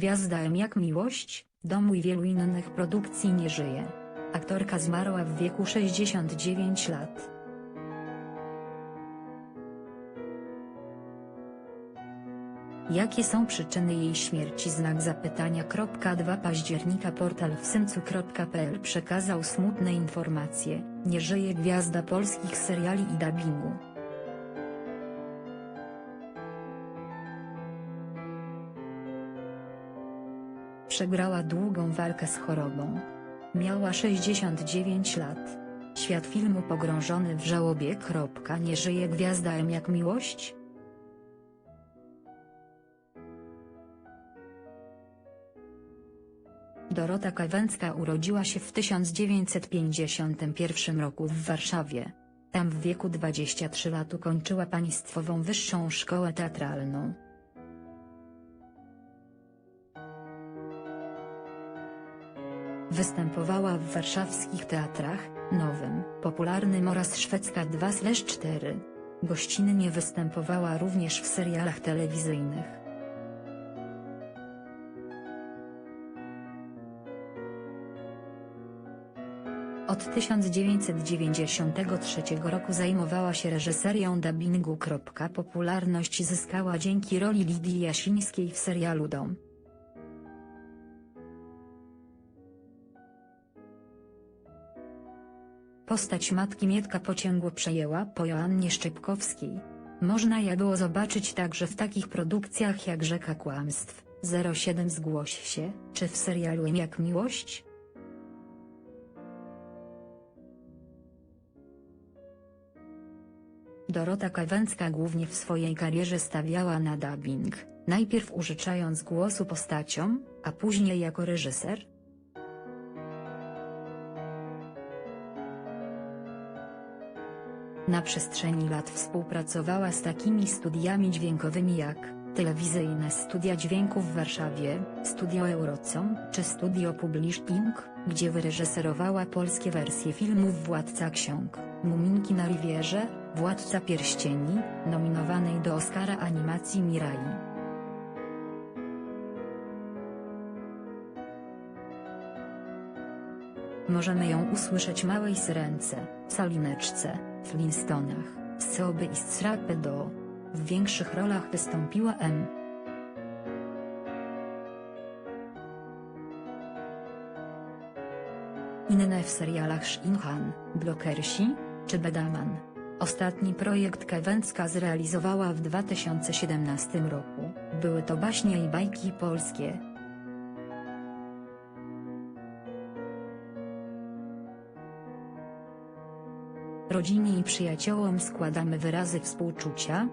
Gwiazda M jak miłość, domu i wielu innych produkcji nie żyje. Aktorka zmarła w wieku 69 lat. Jakie są przyczyny jej śmierci? Znak zapytania. 2 października portal wsymcu.pl przekazał smutne informacje, nie żyje gwiazda polskich seriali i dubbingu. Przegrała długą walkę z chorobą. Miała 69 lat. Świat filmu pogrążony w żałobie. Nie żyje gwiazda M jak miłość? Dorota Kawęcka urodziła się w 1951 roku w Warszawie. Tam w wieku 23 lat ukończyła państwową wyższą szkołę teatralną. Występowała w warszawskich teatrach, Nowym, Popularnym oraz Szwedzka 2/4. Gościnnie występowała również w serialach telewizyjnych. Od 1993 roku zajmowała się reżyserią dubbingu. Popularność zyskała dzięki roli Lidii Jasińskiej w serialu Dom. Postać matki Mietka Pociągło przejęła po Joannie Szczepkowskiej. Można je było zobaczyć także w takich produkcjach jak Rzeka Kłamstw, 07 Zgłoś się, czy w serialu M jak miłość? Dorota Kawęcka głównie w swojej karierze stawiała na dubbing, najpierw użyczając głosu postaciom, a później jako reżyser. Na przestrzeni lat współpracowała z takimi studiami dźwiękowymi jak Telewizyjne Studia Dźwięku w Warszawie, Studio Eurocom czy Studio Publishing, gdzie wyreżyserowała polskie wersje filmów Władca Ksiąg, Muminki na Rivierze, Władca Pierścieni, nominowanej do Oscara animacji Mirai. Możemy ją usłyszeć Małej Syrence, Salineczce, Flintstonach, Soby i Strapedo. W większych rolach wystąpiła M. Inne w serialach Shinhan, Blokersi, czy Bedaman. Ostatni projekt Kawęcka zrealizowała w 2017 roku, były to baśnie i bajki polskie. Rodzinie i przyjaciołom składamy wyrazy współczucia,